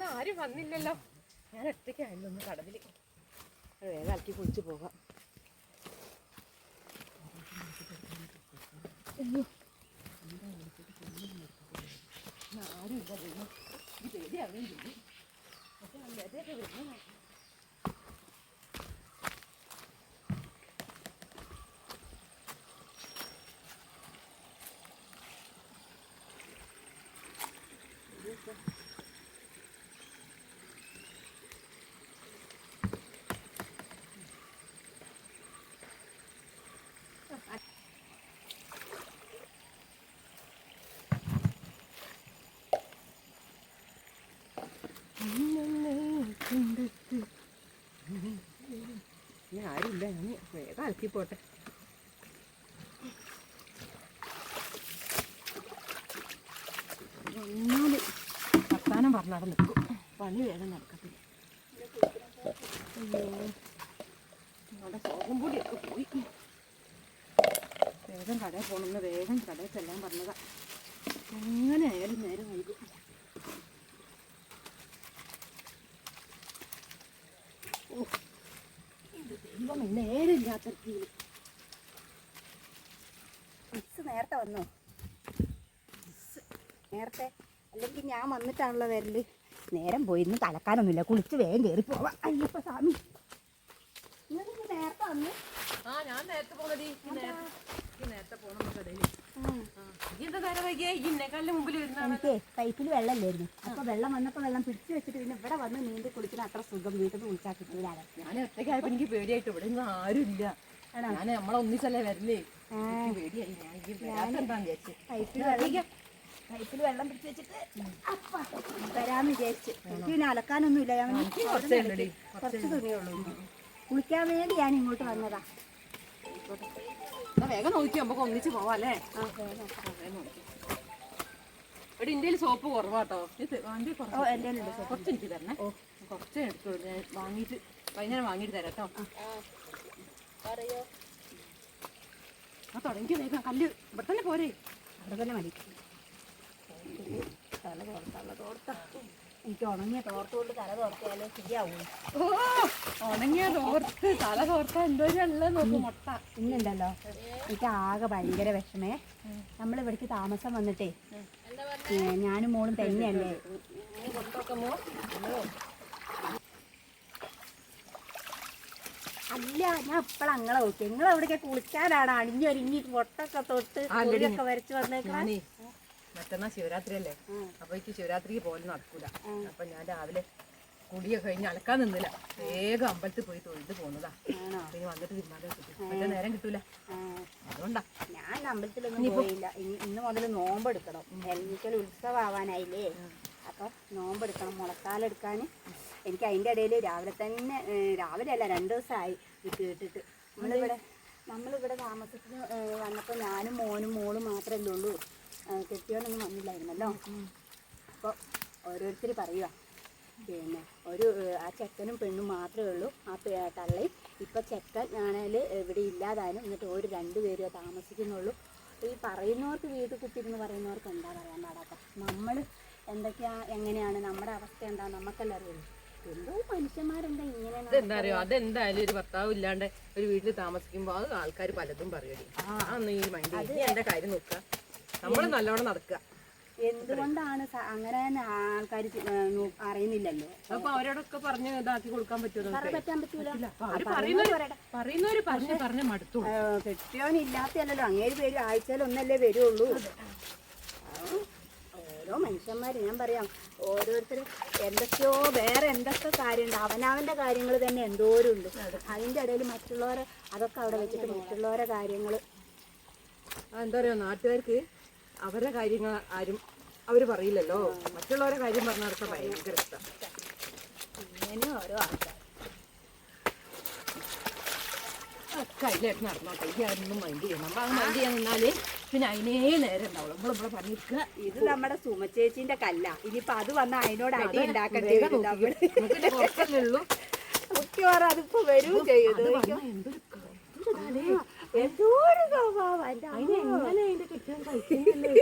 ഇന്ന് ആരും വന്നില്ലല്ലോ. ഞാൻ ഒറ്റയ്ക്കായിരുന്നു ഒന്ന് കടവിൽ വേഗം അലക്കി കുളിച്ച് പോകാം. ആരും ഇല്ല വരുന്നു. ഇത് പക്ഷെ നല്ലതൊക്കെ വരുന്നു ആരുമില്ല. ഞാൻ വേഗം അലക്കി പോട്ടെ ഒന്നാൽ വർത്താനം പറഞ്ഞാൽ നിൽക്കും. പണി വേഗം നടക്കത്തില്ല. അയ്യോ. നമ്മുടെ സോപ്പും പൊടിയൊക്കെ പോയി. വേഗം കടയിൽ പോകണമെന്ന് വേഗം കടയിൽ ചെല്ലാൻ പറഞ്ഞതാ. എങ്ങനെ ആയാലും നേരം വൈകും ഓ ഇത് ദൈവമേ നേരത്തെ വന്നോ? നേരത്തെ? അല്ലെങ്കിൽ ഞാൻ വന്നിട്ടാണല്ലോ വരൽ. നേരം പോയി. ഇന്ന് തലക്കാനൊന്നുമില്ല. കുളിച്ച് വേഗം കയറി പോവാ. അയ്യപ്പ സ്വാമി. നേരത്തെ വന്നു? ആ ഞാൻ നേരത്തെ പോകുന്നത് നേരത്തെ പോകണം കടയിൽ എനിക്ക് പൈപ്പിൽ വെള്ളമില്ലായിരുന്നു. അപ്പൊ വെള്ളം വന്നപ്പോ വെള്ളം പിടിച്ചു വെച്ചിട്ട് പിന്നെ ഇവിടെ വന്ന് നീന്തി കുളിക്കുന്ന അത്ര സുഖം. വീട്ടിൽ നിന്ന് കുളിച്ചാൽ കിട്ടൂലാണ് ഞാൻ ഒറ്റയ്ക്കായപ്പോ എനിക്ക് പേടിയായിട്ട് ഇവിടെ ഒന്നും ആരുമില്ല. ഞാൻ നമ്മളെ ഒന്നിച്ചല്ലേ വരില്ലേ പേടിയായി. ഞാൻ പൈപ്പിൽ വെള്ളം പൈപ്പിൽ വെള്ളം പിടിച്ചു വെച്ചിട്ട് അപ്പ വരാന്ന് വിചാരിച്ച്. പിന്നെ ഞാൻ കുറച്ചേ തുണിയുള്ളൂ കുളിക്കാൻ വേണ്ടി ഞാൻ ഇങ്ങോട്ട് വന്നതാ. വേഗം നോക്കി നമുക്ക് ഒന്നിച്ച് പോവാം അല്ലേ? ആ വേഗം. വേഗം നോക്കി ഇവിടെ ഇന്ത്യയിൽ സോപ്പ് കുറവാട്ടോ. കുറച്ച് എനിക്ക് തരണേ. കുറച്ച് എടുത്തോളൂ ഞാൻ വാങ്ങിയിട്ട് വൈകുന്നേരം വാങ്ങിയിട്ട് തരാം കേട്ടോ. ആ. തുടങ്ങി വേഗം കല്ല് ഇവിടെ തന്നെ പോരെ. അവിടെ തന്നെ മതി. തല തോർത്തല്ല തോർത്ത. എനിക്ക് ഉണങ്ങിയ തോർത്തുകൊണ്ട് തല തോർത്തിയാലേ ശരിയാവൂ ഓ ഉണങ്ങിയ തോർത്ത് തല തോർത്താ എന്തോ നോക്ക് മുട്ട ഇന്നുണ്ടല്ലോ എനിക്ക് ആകെ ഭയങ്കര വിഷമേ നമ്മൾ ഇവിടേക്ക് താമസം വന്നിട്ടേ ഞാനും മോളും തന്നെയല്ലേ അല്ല ഞാൻ ഇപ്പഴ അങ്ങളെ നോക്കി നിങ്ങൾ എവിടേക്ക് കുളിക്കാനാണ് അണിഞ്ഞൊരുങ്ങി പൊട്ടൊക്കെ തൊട്ട്. കുളിയൊക്കെ വരച്ച് വന്നേക്കണേ മറ്റന്നാ ശിവരാത്രി അല്ലേ അപ്പൊ എനിക്ക് ശിവരാത്രിക്ക് പോലും നടക്കൂല. അപ്പൊ ഞാൻ രാവിലെ കുടിയെ കഴിഞ്ഞ് അലക്കാൻ നിന്നില്ല. വേഗം അമ്പലത്തിൽ പോയി തൊഴുത് പോന്നതാ. ആണോ? പിന്നെ വന്നിട്ട് തിരുമാനം കിട്ടും നേരം കിട്ടൂല. അതുകൊണ്ടാ. ഞാൻ അമ്പലത്തിലൊന്നും പോയില്ല. ഇനി ഇന്ന് മുതൽ നോമ്പെടുക്കണം. എനിക്കൊരു ഉത്സവമാവാനായില്ലേ അപ്പൊ നോമ്പെടുക്കണം. മുളക്കാലെടുക്കാൻ എനിക്ക് അതിന്റെ ഇടയിൽ രാവിലെ തന്നെ രാവിലെ അല്ല രണ്ട് ദിവസമായി ഇത് കേട്ടിട്ട്. നമ്മളിവിടെ നമ്മളിവിടെ താമസത്തിന് വന്നപ്പോ വന്നപ്പോൾ ഞാനും മോനും മോളും മാത്രമല്ലേ ഉള്ളൂ. കെട്ടിയോനൊന്നും വന്നില്ലായിരുന്നല്ലോ? അപ്പോൾ ഓരോരുത്തർ പറയുക പിന്നെ ഒരു ആ ചെക്കനും പെണ്ണും മാത്രമേ ഉള്ളൂ ആ തള്ളി. ഇപ്പം ചെക്കൻ ആണെങ്കിൽ ഇവിടെ ഇല്ലാതായാലും എന്നിട്ട് ഒരു രണ്ടുപേരും താമസിക്കുന്നുള്ളൂ. ഈ പറയുന്നവർക്ക് വീട്ടിൽ കുത്തിരുന്ന് പറയുന്നവർക്ക് എന്താ പറയാൻ പാടാത്ത? നമ്മൾ എന്തൊക്കെയാ എങ്ങനെയാണ് നമ്മുടെ അവസ്ഥ എന്താ നമുക്കല്ല അറിയുള്ളൂ. എന്തോ മനുഷ്യന്മാരെന്താ ഇങ്ങനെ എന്താ അറിയോ? അതെന്തായാലും ഒരു ഭർത്താവ് ഇല്ലാണ്ട് ഒരു വീട്ടിൽ താമസിക്കുമ്പോൾ അത് ആൾക്കാർ പലതും പറയും. ആ. നീ മൈൻഡ് നീ എന്റെ കാര്യം നോക്കുക? നമ്മൾ നല്ലോണം നടക്കുക. എന്തുകൊണ്ടാണ് അങ്ങനെ ആൾക്കാർ അറിയുന്നില്ലല്ലോ? അപ്പൊ അവരോടൊക്കെ പറഞ്ഞ് ഇതാക്കി കൊടുക്കാൻ പറ്റുമോ പറയുന്നവര് പറഞ്ഞ് മടുത്തു കെട്ടിയോനില്ലാത്തല്ലോ അങ്ങേര് പേര് ആഴ്ചയിൽ ഒന്നല്ലേ വരുള്ളൂ. ഓരോ മനുഷ്യന്മാർ ഞാൻ പറയാം. ഓരോരുത്തരും എന്തൊക്കെയോ വേറെ എന്തൊക്കെ കാര്യമുണ്ട് അവനവന്റെ കാര്യങ്ങൾ തന്നെ എന്തോരം ഉണ്ട് അതിന്റെ ഇടയിൽ മറ്റുള്ളവരെ അതൊക്കെ അവിടെ വെച്ചിട്ട് മറ്റുള്ളവരെ കാര്യങ്ങൾ എന്താ പറയാ നാട്ടുകാർക്ക് അവരുടെ കാര്യങ്ങൾ ആരും അവർ പറയില്ലല്ലോ. മറ്റുള്ളവരെ കാര്യം പറഞ്ഞവർക്ക് ഭയങ്കര ഇഷ്ടം. ഇങ്ങനെ ഓരോ ആൾക്കാർ ഒക്കെ അതിലായിട്ട് നടന്നോട്ടെ. ഈ അതൊന്നും മൈൻഡ് ചെയ്യണം നമ്മൾ അത് മൈൻഡ് ചെയ്യാൻ നിന്നാൽ പിന്നെ അതിനേ നേരം ഉണ്ടാവുള്ളൂ. നമ്മളിവിടെ പറഞ്ഞിരിക്കുക ഇത് നമ്മുടെ സുമച്ചേച്ചിന്റെ കല്ല. ഇനിയിപ്പോ അത് വന്ന അതിനോട് അടി ഉണ്ടാക്കണ്ടേ പുറത്തല്ലേ ഉള്ളൂ. മിക്കവാറും അതിപ്പോ വരും ചെയ്യും. എന്തൊരു അതിന് എങ്ങനെ അതിന്റെ കെട്ടിയാൻ കഴിക്കുന്നില്ലേ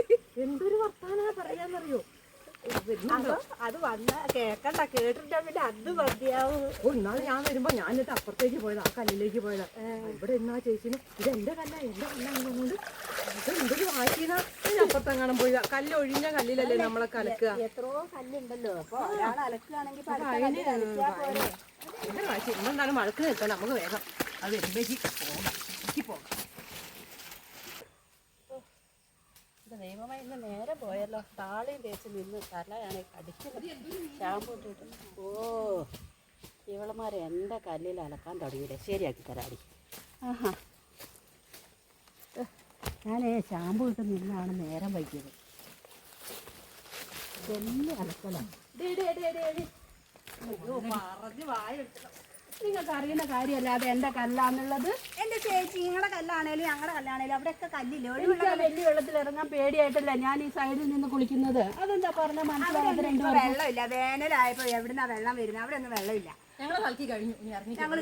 എന്തൊരു വർത്താനാ പറയാന്നറിയോ? അത് വന്ന കേക്കണ്ട കേട്ടിട്ടാ പിന്നെ അത് മതിയാവും. ഓ ഞാൻ വരുമ്പോ ഞാൻ എന്നിട്ട് അപ്പുറത്തേക്ക് പോയതാ ആ കല്ലിലേക്ക് പോയതാ. ഇവിടെ എന്നാ ചേച്ചിന് ഇത് എന്റെ കല്ല എന്റെ പറഞ്ഞോണ്ട് ഇത് എന്തൊരു വാശീന അപ്പുറത്തെങ്ങാനും പോയി കല്ല് ഒഴിഞ്ഞ കല്ലിലല്ലേ നമ്മളെ കലക്കുക. എത്രയോ കല്ലുണ്ടല്ലോ. അലക്കുകയാണെങ്കിൽ ഭയങ്കര വാശി. ഇന്നെന്തായാലും വഴക്ക് നിൽക്കാം നമുക്ക് വേഗം. അത് വരുമ്പേക്ക് പോകാം എനിക്ക് പോകാം ദൈവമേ ഇന്ന് നേരെ പോയല്ലോ. താളിയും തേച്ച് നിന്ന് തലയാണ് കടിക്കുന്നത്. ഷാമ്പു ഇട്ടിട്ട്. ഓ ഇവളമാർ എന്റെ കല്ലിൽ അലക്കാൻ തുടങ്ങിയില്ലേ. ശരിയാക്കി തരാടി. ആഹാ. ഞാനേ ഷാമ്പു ഇട്ട് നിന്നാണ് നേരം വൈകിയത്. വലിയ അലക്കലാണ്. നിങ്ങൾക്ക് അറിയുന്ന കാര്യമല്ല അത് എന്റെ കല്ലാന്നുള്ളത്? എന്റെ ചേച്ചി നിങ്ങളുടെ കല്ലാണേലും ഞങ്ങളുടെ കല്ലാണേലും അവിടെയൊക്കെ കല്ലില്ലേ? വലിയ വെള്ളത്തിൽ ഇറങ്ങാൻ പേടിയായിട്ടല്ല ഞാൻ ഈ സൈഡിൽ നിന്ന് കുളിക്കുന്നത്? അതെന്താ പറഞ്ഞ മനസ്സിലാവാത്ത രണ്ടു ഇപ്പൊ വെള്ളമില്ല. വേനലായപ്പോ എവിടുന്നാ വെള്ളം വരുന്നത്? അവിടെ ഒന്നും വെള്ളമില്ല. ഞങ്ങൾ കളിക്കി കഴിഞ്ഞു. ഞങ്ങൾ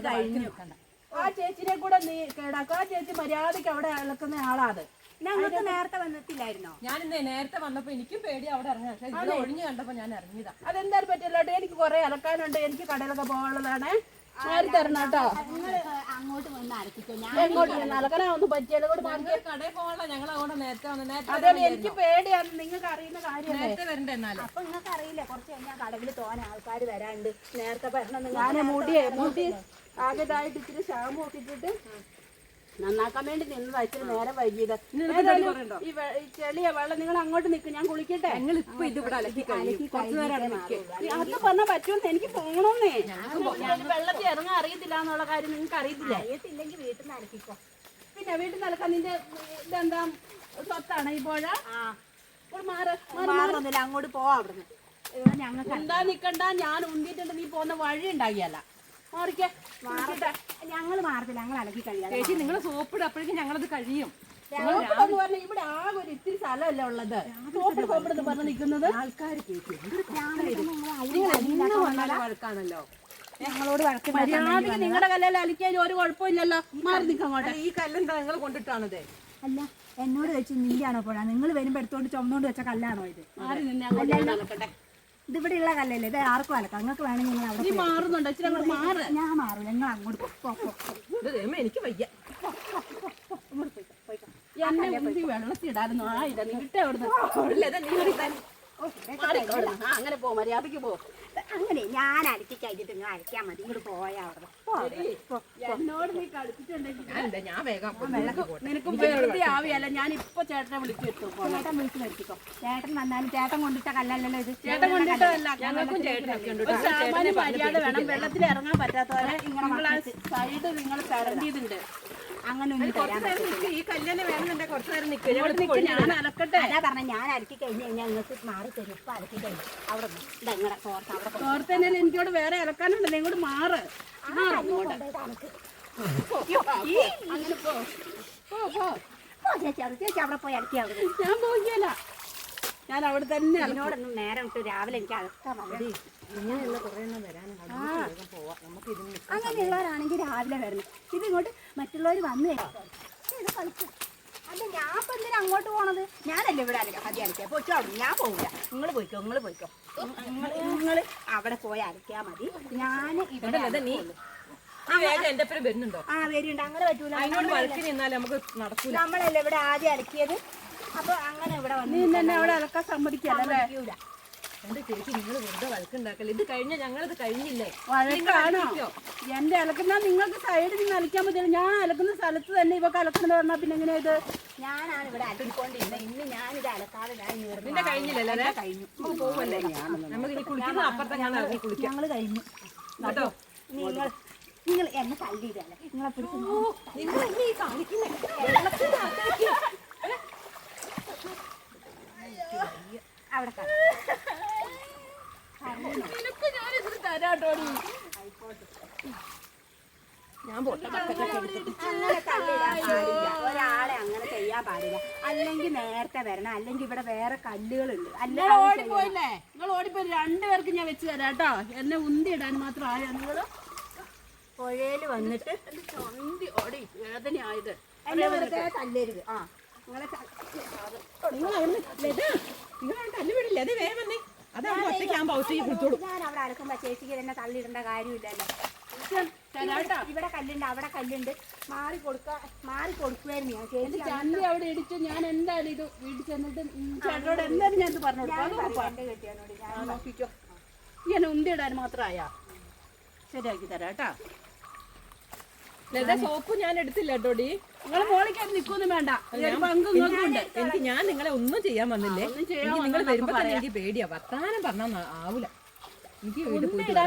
ആ ചേച്ചിനെ കൂടെ നീ കേടാക്കും. ആ ചേച്ചി മര്യാദയ്ക്ക് അവിടെ ഇളക്കുന്ന ആളാത് ഞങ്ങൾക്ക് നേരത്തെ വന്നിട്ടില്ലായിരുന്നോ? ഞാൻ ഇന്ന് നേരത്തെ വന്നപ്പോ എനിക്കും പേടി അവിടെ ഇറങ്ങാൻ. പക്ഷെ ഒഴിഞ്ഞു കണ്ടപ്പോ ഞാൻ ഇറങ്ങിയതാ. അതെന്തായാലും പറ്റില്ലോട്ടെ എനിക്ക് കുറെ ഇളക്കാനുണ്ട് എനിക്ക് കടയിലൊക്കെ പോകാനുള്ളതാണ്. മാറി തരണം കേട്ടോ. നിങ്ങൾ അങ്ങോട്ട് വന്ന് അരക്കിക്കോ ഞാൻ എങ്ങോട്ട് അലക്കനാ ഒന്നും പറ്റിയാലും കൂടെ മാറി ഞങ്ങൾ കടയിൽ പോകാനുള്ള ഞങ്ങൾ അവിടെ നേരത്തെ വന്ന് നേരത്തെ അതെ എനിക്ക് പേടിയാണ്. നിങ്ങൾക്ക് അറിയുന്ന കാര്യം നേരത്തെ വരണ്ട എന്നാലും? അപ്പൊ നിങ്ങൾക്ക് അറിയില്ല കുറച്ച് കഴിഞ്ഞാൽ കടവിൽ തോനെ ആൾക്കാർ വരാണ്ട്. നേരത്തെ പറഞ്ഞ ഞാൻ മുടിയെ മുടി ആകെതായിട്ട് ഇച്ചിരി ഷാമ്പു ഒക്കെ ഇട്ടിട്ട് നന്നാക്കാൻ വേണ്ടി നിന്നതാ ഇച്ചിരി നേരം വൈകിയത്. ഏതായാലും ഈ വെ- ഈ ചെളിയ വെള്ളം നിങ്ങൾ അങ്ങോട്ട് നിൽക്കും ഞാൻ കുളിക്കട്ടെ. ഞങ്ങൾ ഇപ്പൊ ഇത് ഇവിടെ അലക്കി കഴിഞ്ഞു. കുറച്ചു നേരം അവിടെ അത് പറഞ്ഞാൽ പറ്റുമെന്ന് എനിക്ക് പോകണമെന്നേ ഞാൻ വെള്ളത്തിൽ ഇറങ്ങാൻ അറിയത്തില്ല എന്നുള്ള കാര്യം നിങ്ങൾക്ക് അറിയത്തില്ല. അറിയത്തില്ലെങ്കിൽ വീട്ടിൽ നിന്ന് അലക്കിക്കോ. പിന്നെ വീട്ടിൽ നിൽക്കാൻ നിന്റെ ഇതെന്താ സ്വത്താണ് ഈ പുഴ? ആ. ഇപ്പോൾ മാറ് മാറുന്നില്ല അങ്ങോട്ട് പോവാ അവിടുന്ന്. ഇവിടെ ഞങ്ങൾക്ക് എന്താ നിക്കണ്ട ഞാൻ ഉന്തിയിട്ടുണ്ട് നീ പോകുന്ന വഴി ഉണ്ടാകിയല്ല. മാറിക്കേ. മാറട്ടെ ഞങ്ങൾ മാറത്തില്ല ഞങ്ങൾ അലക്കി കഴിയാം. ചേച്ചി നിങ്ങൾ സോപ്പിട് അപ്പോഴേക്കും ഞങ്ങളത് കഴിയും. ഇവിടെ ആകെ ഒരു ഇത്തിരി സ്ഥലമല്ല ഉള്ളത്? സോപ്പിട് സോപ്പിടെന്ന് പറഞ്ഞ് നിൽക്കുന്നത്? ആൾക്കാർ വഴക്കാണല്ലോ. ഞങ്ങളോട് വഴക്ക് മര്യാദയ്ക്ക് നിങ്ങളുടെ കല്ലല്ല അലിക്കാൻ ഒരു കുഴപ്പമില്ലല്ലോ. മാറി നിൽക്കാം അങ്ങോട്ട്. ഈ കല്ലെന്താ നിങ്ങൾ കൊണ്ടിട്ടാണത്? അല്ല എന്നോട് വെച്ച് നീയാണോ പോഴാ? നിങ്ങൾ വരുമ്പോ എടുത്തോണ്ട് ചുമന്നോണ്ട് വെച്ച കല്ലാണോ ഇത്? മാറി നിന്നെ അങ്ങോട്ട് ഇത് ഇവിടെ ഉള്ള കല്ലല്ലേ? ഇത് ആർക്കും അലക്കാം നിങ്ങൾക്ക് വേണമെങ്കിൽ നിങ്ങൾ അവിടെ നീ മാറുന്നുണ്ടോ? ഇച്ചിരി അങ്ങോട്ട് മാറ്. ഞാൻ മാറില്ല നിങ്ങൾ അങ്ങോട്ട് പോ, പോ, പോ, പോ. ഇത് ദൈവമേ, എനിക്ക് വയ്യ. എന്നെ ഉന്തി വെള്ളത്തിൽ ഇടായിരുന്നു ആ നീ വിട്ടേ അവിടുന്ന് ഇല്ല, ഇതാ നീ എടുക്കാൻ. മാറിക്കോ അവിടുന്ന്. ആ അങ്ങനെ പോ മര്യാദയ്ക്ക് പോ. അങ്ങനെ ഞാൻ അലക്കി കഴിഞ്ഞിട്ട് നിങ്ങൾ അലക്കാൻ മതി. ഇങ്ങോട്ട് പോയാ അവിടെ. എന്നോട് നീ കളിച്ചിട്ടുണ്ടെങ്കിൽ ഞാൻ വേഗം. നിനക്ക് വെറുതെ ആവിയല്ല ഞാൻ ഇപ്പൊ ചേട്ടനെ വിളിച്ചിട്ടു ചേട്ടൻ വിളിച്ച് വരുത്തിക്കോ. ചേട്ടൻ വന്നാലും ചേട്ടൻ കൊണ്ടിട്ട കല്ലല്ലല്ലോ ഇത്. ചേട്ടൻ കൊണ്ടിട്ടല്ല ഞങ്ങൾക്കും സാമാന്യ മര്യാദ വേണം. വെള്ളത്തിൽ ഇറങ്ങാൻ പറ്റാത്തവരെ ആ സൈഡ് നിങ്ങൾ തരണ്ടിയതുണ്ട് അങ്ങനെ ഒന്നും തരാൻ കുറച്ച് ഈ കല്യാണം വേണമെന്നുണ്ടെങ്കിൽ കുറച്ച് നേരം നിൽക്കുക ഞാൻ അലക്കട്ടെ. അതാ പറഞ്ഞ ഞാൻ അലക്കി കഴിഞ്ഞ് കഴിഞ്ഞാൽ നിങ്ങൾക്ക് മാറി തരും. ഇപ്പൊ അലക്കി കഴിഞ്ഞു. അവിടെ എനിക്കോട് വേറെ ഇറക്കാനുണ്ട് നിങ്ങോട് മാറ്. അങ്ങനെ പോ. പോ പോ. പോ ചേച്ചി അവിടെ. ചേച്ചി അവിടെ പോയി അലക്കി അവിടെ ഞാൻ പോയില്ല ഞാൻ അവിടെ തന്നെ. അതിനോടൊന്നും നേരം ഇട്ട് രാവിലെ എനിക്ക് അലക്കാൻ മതി. അങ്ങനെയുള്ളവരാണെങ്കിൽ രാവിലെ വരണം. ഇത് ഇങ്ങോട്ട് മറ്റുള്ളവർ വന്നു. കഴിക്കും ഇത് കളിക്കും. അല്ല ഞാൻ ഇപ്പൊ എന്തിനാ അങ്ങോട്ട് പോണത്? ഞാനല്ലേ ഇവിടെ അലക്കാം മതി അലക്കാം പോയിക്കോ അവിടെ ഞാൻ പോവില്ല നിങ്ങൾ പോയിക്കോ നിങ്ങൾ പോയിക്കോ. നിങ്ങൾ നിങ്ങൾ അവിടെ പോയി അലക്കാ മതി. ഞാൻ ഇവിടെ ആ വരുന്നുണ്ട്? അങ്ങനെ പറ്റൂല. നമ്മളല്ലേ ഇവിടെ ആദ്യം അലക്കിയത്? അപ്പൊ അങ്ങനെ ഇവിടെ നീ വന്ന് അവിടെ അലക്കാൻ സമ്മതിക്കല്ലേ? ഇരിക്കൂല. എന്റെ ചേച്ചി നിങ്ങൾ വെറുതെ വഴക്കുണ്ടാക്കല്ലേ? ഇത് കഴിഞ്ഞ ഞങ്ങളിത് കഴിഞ്ഞില്ലേ? വഴക്കാണോ? എന്റെ അലക്കുന്ന നിങ്ങൾക്ക് സൈഡിൽ നിന്ന് അലക്കാൻ പറ്റില്ല. ഞാൻ അലക്കുന്ന സ്ഥലത്ത് തന്നെ ഇവക്ക് അലക്കണമെന്ന് പറഞ്ഞാൽ പിന്നെ എങ്ങനെയാ ഇത്? ഞാനാണ് ഇവിടെ അലക്കിക്കൊണ്ടിരുന്നത്. ഇന്ന് ഞാനിത് അലക്കാതെ ഞാൻ നിന്റെ കഴിഞ്ഞില്ലല്ലേ കഴിഞ്ഞു. പോവല്ലേ? നമുക്ക് ഇനി കുളിക്കുന്ന അപ്പുറത്തെ ഞാൻ കുളിക്കാം. ഞങ്ങൾ കഴിഞ്ഞു. കേട്ടോ? നിങ്ങൾ നിങ്ങൾ എന്നെ തല്ലിയിട്ടല്ലേ നിങ്ങളെ പിടിച്ച്. അവിടെ. നിനക്ക് ഞാൻ ഇതിന് ഞാൻ ഒരാളെ അങ്ങനെ ചെയ്യാൻ പാടില്ല. അല്ലെങ്കിൽ നേരത്തെ വരണം. അല്ലെങ്കിൽ ഇവിടെ വേറെ കല്ലുകളുണ്ട്. അല്ലെങ്കിൽ ഓടിപ്പോയില്ലേ? നിങ്ങൾ ഓടിപ്പോയി രണ്ടുപേർക്ക് ഞാൻ വെച്ച് തരാം കേട്ടോ. എന്നെ ഉന്തി ഇടാൻ മാത്രം ആയോ നിങ്ങൾ പുഴയിൽ വന്നിട്ട് ചന്തി ഓടി. വേദനയായത്. എന്നെ വെറുതെ തല്ലരുത്. ആ നിങ്ങളെ നിങ്ങൾ അവിടെ നിങ്ങൾ അവിടെ തല്ലുപിടില്ലേ അത് വേഗം വന്നേ. അത് അവിടെ ഒറ്റയ്ക്കാകുമ്പോ ഒറ്റയ്ക്ക് കുളിച്ചോളൂ ഞാൻ അവിടെ അലക്കുമ്പോ ചേച്ചിക്ക് തന്നെ തള്ളിയിടേണ്ട കാര്യമില്ലല്ലോ. ഇവിടെ കല്ലുണ്ട് അവിടെ കല്ലുണ്ട്. മാറി കൊടുക്ക മാറി കൊടുക്കുമായിരുന്നു ഞാൻ ചേച്ചി. ചന്തി അവിടെ ഇടിച്ചു ഞാൻ എന്താണ് ഇത് വീട്ടിൽ ചെന്നിട്ട് ചേട്ടനോട് എന്തായാലും ഞാൻ ഇത് പറഞ്ഞു കൊടുക്കാം ഞാൻ മാത്രമായാ ശരിയാക്കി തരാം കേട്ടാ. സോപ്പ് ഞാൻ എടുത്തില്ല കേട്ടോടി നിങ്ങൾ മോളിക്കായിട്ട് നിൽക്കൊന്നും വേണ്ട. ഈ പങ്ക് എനിക്ക് ഞാൻ നിങ്ങളെ ഒന്നും ചെയ്യാൻ വന്നില്ലേ? എനിക്ക് നിങ്ങൾ വരുമ്പോ തന്നെ എനിക്ക് പേടിയാ. വർത്താനം പറഞ്ഞാ ആവൂല. എനിക്ക് വീട് പോയിട്ട് എല്ലാ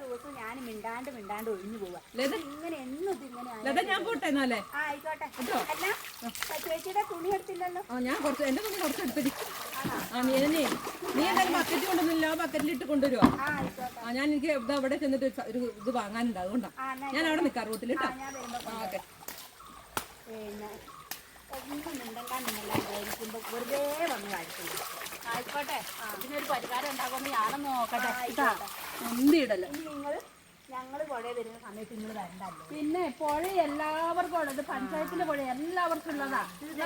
ദിവസവും ഞാൻ മിണ്ടാണ്ട് മിണ്ടാണ്ട് ഒഴിഞ്ഞു പോവാ. ലത ഇങ്ങനെ എന്നും ഇതിങ്ങനെ ആയി. ലത ഞാൻ പോട്ടെ എന്നാലേ ആ ആയിക്കോട്ടെ. അല്ല ചേച്ചിയുടെ തുണി എടുത്തില്ലല്ലോ? ആ ഞാൻ കുറച്ച് എന്റെ തുണി കുറച്ച് എടുത്തിട്ട്. ആ നീ നീ നീ എന്തായാലും ബക്കറ്റ് കൊണ്ടുവന്നില്ല ആ ബക്കറ്റിൽ ഇട്ട് കൊണ്ടുവരുമോ ആ ആയിക്കോട്ടെ. ആ ഞാൻ എനിക്ക് ഇതാ അവിടെ ചെന്നിട്ട് ഒരു സ- ഒരു ഇത് വാങ്ങാനുണ്ട്. അതുകൊണ്ടാണ് ഞാൻ അവിടെ നിൽക്കാം റൂട്ടിൽ ആ ഞാൻ വരുമ്പോ ആ ഓക്കെ. പിന്നെ ഒന്നും മിണ്ടണ്ട മിണ്ടല്ലായിരിക്കുമ്പോ വെറുതെ വന്ന് കാണിക്കുന്നു ആയിക്കോട്ടെ. ഇതിനൊരു പരിഹാരം ഉണ്ടാകുമ്പോ ഞാനും നോക്കട്ടെ എന്തിടല്ലോ നിങ്ങൾ ഞങ്ങൾ വരുന്ന സമയത്ത് നിങ്ങൾ വരണ്ടല്ലോ? പിന്നെ പുഴ എല്ലാവർക്കും ഉള്ളത്. പഞ്ചായത്തിന്റെ പുഴ എല്ലാവർക്കും ഉള്ളതാ.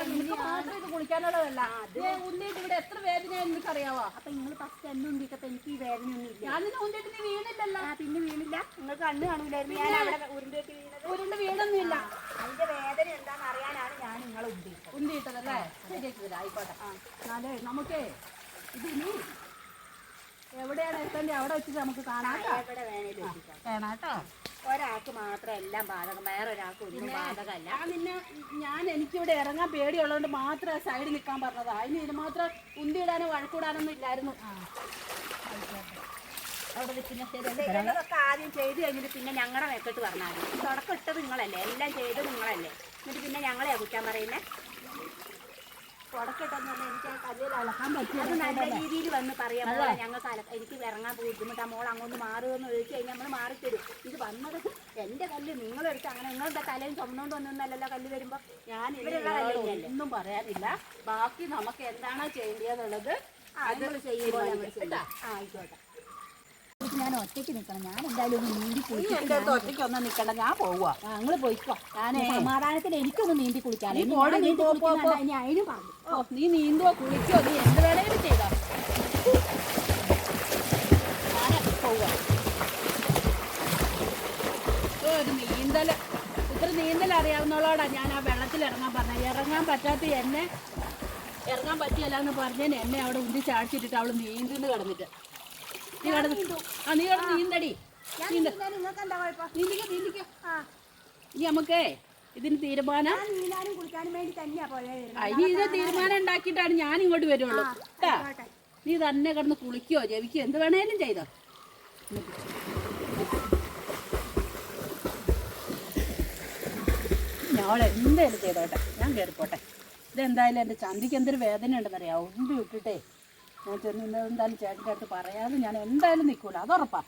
നിങ്ങൾക്ക് മാത്രം ഇത് കുളിക്കാനുള്ളതല്ല. ഉണ്ടിട്ട് ഇവിടെ എത്ര വേദന എനിക്കറിയാവോ അപ്പൊ നിങ്ങൾ ഫസ്റ്റ് എന്നെ ഉണ്ടിക്കപ്പോ എനിക്ക് ഈ വേദനയൊന്നും ഇല്ല. ഞാനിത് ഉണ്ടിട്ട് നീ വീണില്ലല്ലോ. പിന്നെ വീണില്ല. നിങ്ങൾ കണ്ണ് കാണൂലായിരുന്നു. ഞാൻ അവിടെ ഉരുണ്ടേറ്റ് വീണത്. ഉരുണ്ട് വീണൊന്നുമില്ല അതിന്റെ വേദന എന്താണെന്ന് അറിയാനാണ് ഞാൻ നിങ്ങളെ ഉണ്ടിട്ടത് ഉണ്ടിട്ടതല്ലേ ശരിയാക്കി ആയിക്കോട്ടെ. എന്നാലേ നമുക്കേ ഇത് ഇനി എവിടെയാണ് എത്തേണ്ടത്? അവിടെ വെച്ചിട്ട് നമുക്ക് കാണാം എവിടെ വേണേലും എത്തിക്കാം. വേണം കേട്ടോ. ഒരാൾക്ക് മാത്രം എല്ലാം ബാധകം വേറെ ഒരാൾക്ക് ഒന്നും ബാധകമല്ല. ഞാൻ നിന്നെ ഞാൻ എനിക്കിവിടെ ഇറങ്ങാൻ പേടിയുള്ളതുകൊണ്ട് മാത്രം സൈഡിൽ നിൽക്കാൻ പറഞ്ഞതാ. അതിന് ഇത് മാത്രം ഉന്തിയിടാനോ വഴക്കൂടാനൊന്നും ഇല്ലായിരുന്നു. അവിടെ ശരി ഇതൊക്കെ ആദ്യം ചെയ്ത് കഴിഞ്ഞിട്ട് പിന്നെ ഞങ്ങളുടെ മെക്കെട്ട് പറഞ്ഞാൽ തുടക്കം ഇട്ടത് നിങ്ങളല്ലേ? എല്ലാം ചെയ്തത് നിങ്ങളല്ലേ? എന്നിട്ട് പിന്നെ ഞങ്ങളെ കുറ്റാൻ പറയുന്നത് തുടക്കിട്ടെന്ന് പറഞ്ഞാൽ എനിക്ക് ആ കല്ലിൽ അളക്കാൻ പറ്റും അത് നല്ല രീതിയിൽ വന്ന് പറയാം. മോളെ ഞങ്ങൾക്ക് അല എനിക്ക് ഇറങ്ങാൻ ബുദ്ധിമുട്ടാ. മോൾ അങ്ങോട്ട് മാറുമെന്ന് ചോദിച്ചു കഴിഞ്ഞാൽ നമ്മൾ മാറിത്തരും. ഇത് വന്നത് എന്റെ കല്ല് നിങ്ങളെടുത്ത് അങ്ങനെ നിങ്ങളുടെ തലയും ചുമന്നുകൊണ്ട് വന്നൊന്നല്ലല്ലോ കല്ല് വരുമ്പോൾ ഞാൻ ഇവരുള്ള കല്ല് ഒന്നും പറയാനില്ല. ബാക്കി നമുക്ക് എന്താണോ ചെയ്യേണ്ടതെന്നുള്ളത് അത് ചെയ്യുമ്പോൾ ആയിക്കോട്ടെ. ഞാൻ ഒറ്റയ്ക്ക് നിൽക്കണം ഞാൻ എന്തായാലും ഒന്ന് നീന്തി അടുത്ത് ഒറ്റയ്ക്ക് ഒന്നും നിൽക്കണ്ട ഞാൻ പോവുക ഞങ്ങൾ പോയിക്കോ. ഞാനേ സമാധാനത്തിൽ എനിക്കൊന്ന് നീന്തി കുളിക്കാനേ നീ അതിന് പറഞ്ഞു ഓ നീ നീന്തുവോ കുളിക്കോ നീ എന്ത് വേണമെങ്കിലും ചെയ്തോ. ഞാനേ പോവുക ഒരു നീന്തൽ ഇത്ര നീന്തൽ അറിയാവുന്നവളോടാ ഞാൻ ആ വെള്ളത്തിൽ ഇറങ്ങാൻ പറഞ്ഞത്. ഇറങ്ങാൻ പറ്റാത്ത എന്നെ ഇറങ്ങാൻ പറ്റിയല്ല എന്ന് പറഞ്ഞതിന് എന്നെ അവിടെ ഉന്തി ചാടിച്ചിട്ടിട്ട് അവൾ നീന്തുന്നു കിടന്നിട്ട്. നീ കിടന്നു ആ നീ കിടന്ന് നീന്തടി. ഇനി നമുക്കേ ഇതിന് തീരുമാനം. ഞാൻ ഇത് തീരുമാനം ഉണ്ടാക്കിയിട്ടാണ് ഞാൻ ഇങ്ങോട്ട് വരുള്ളൂ. കേട്ടാ നീ തന്നെ കിടന്ന് കുളിക്കോ ജവിക്കോ എന്ത് വേണേലും ചെയ്തോ. എന്തായാലും ചെയ്തോട്ടെ? ഞാൻ കയറിപ്പോട്ടെ ഇതെന്തായാലും എന്റെ ചന്തിക്ക് എന്തൊരു വേദന ഉണ്ടെന്നറിയാം ഉണ്ടി വിട്ടിട്ടേ ഞാൻ ചെന്ന് ഇന്ന് എന്തായാലും ചേട്ടന്റെ അടുത്ത് പറയാതെ ഞാൻ എന്തായാലും നിൽക്കൂല. അതുറപ്പാ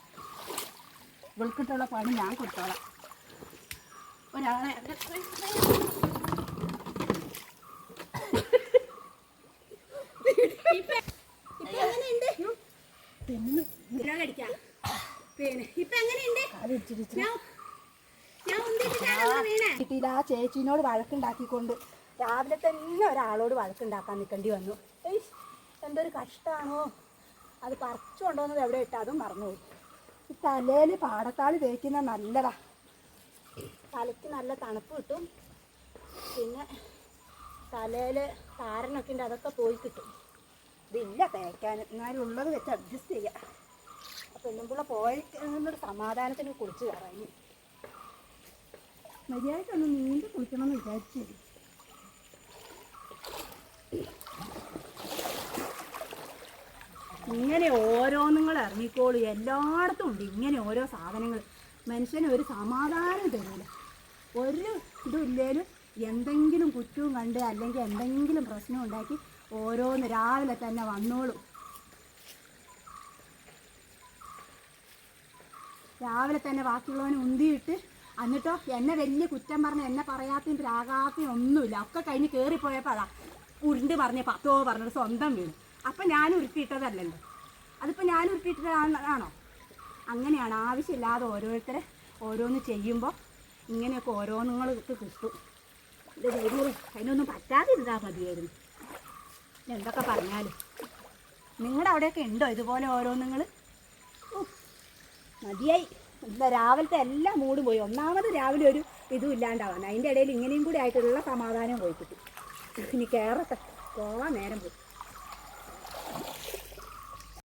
വിളിക്കിട്ടുള്ള പണി ഞാൻ കൊടുത്തോളാം. ഒരാളെ ആ ചേച്ചീനോട് വഴക്കുണ്ടാക്കിക്കൊണ്ട് രാവിലെ തന്നെ ഒരാളോട് വഴക്കുണ്ടാക്കാൻ നിൽക്കേണ്ടി വന്നു. എന്തൊരു കഷ്ടമാണോ അത് പറിച്ചു കൊണ്ടുവന്നത് എവിടെ ഇട്ട്? അതും മറന്നുപോയി ഈ തലയിൽ പാടത്താളി തേക്കുന്ന നല്ലതാ. തലയ്ക്ക് നല്ല തണുപ്പ് കിട്ടും. പിന്നെ തലയിൽ താരനൊക്കെ ഉണ്ട് അതൊക്കെ പോയി കിട്ടും. ഇതില്ല തേക്കാൻ. എന്നാലും ഉള്ളത് വെച്ച് അഡ്ജസ്റ്റ് ചെയ്യാം. അപ്പം പെണ്ണുമ്പിള്ള പോയി എന്നൊരു സമാധാനത്തിന് കുളിച്ച് കയറാം. ഇനി മര്യാദയ്ക്കൊന്ന് നീന്തി കുളിക്കണമെന്ന് വിചാരിച്ചു ഇങ്ങനെ ഓരോന്നുങ്ങൾ ഇറങ്ങിക്കോളൂ. എല്ലായിടത്തും ഉണ്ട് ഇങ്ങനെ ഓരോ സാധനങ്ങൾ. മനുഷ്യന് ഒരു സമാധാനം തരില്ല ഒരു ഇതുമില്ലേലും എന്തെങ്കിലും കുറ്റവും കണ്ട് അല്ലെങ്കിൽ എന്തെങ്കിലും പ്രശ്നം ഉണ്ടാക്കി ഓരോന്ന് രാവിലെ തന്നെ വന്നോളും. രാവിലെ തന്നെ ബാക്കിയുള്ളവനെ ഉന്തിയിട്ട് എന്നിട്ടോ എന്നെ വലിയ കുറ്റം പറഞ്ഞ് എന്നെ പറയാത്തയും പ്രാകാത്തയും ഒന്നുമില്ല. ഒക്കെ കഴിഞ്ഞ് കയറിപ്പോയപ്പോഴാ ഉരുണ്ട് പറഞ്ഞ് പത്തോ പറഞ്ഞിട്ട് സ്വന്തം വീണു അപ്പം ഞാൻ ഉരുട്ടിയിട്ടതല്ലല്ലോ. അതിപ്പോൾ ഞാൻ ഉരുട്ടിയിട്ടതാണോ? അങ്ങനെയാണ്. ആവശ്യമില്ലാതെ ഓരോരുത്തരെ ഓരോന്ന് ചെയ്യുമ്പോൾ ഇങ്ങനെയൊക്കെ ഓരോന്നുങ്ങൾക്ക് കിട്ടും. ഇത് ദൈവമേ അതിനൊന്നും പറ്റാതിരുന്നാൽ മതിയായിരുന്നു. എന്തൊക്കെ പറഞ്ഞാലും. നിങ്ങളുടെ അവിടെയൊക്കെ ഉണ്ടോ ഇതുപോലെ ഓരോന്നുങ്ങൾ നിങ്ങൾ മതിയായി. ഇന്ന് രാവിലത്തെ എല്ലാം മൂടും പോയി. ഒന്നാമത് രാവിലെ ഒരു ഇതും ഇല്ലാണ്ടാവാൻ അതിന്റെ ഇടയിൽ ഇങ്ങനെയും കൂടി ആയിട്ടുള്ള സമാധാനം പോയി കിട്ടി. ഇനി കയറട്ടെ പോവാൻ നേരം പോയി.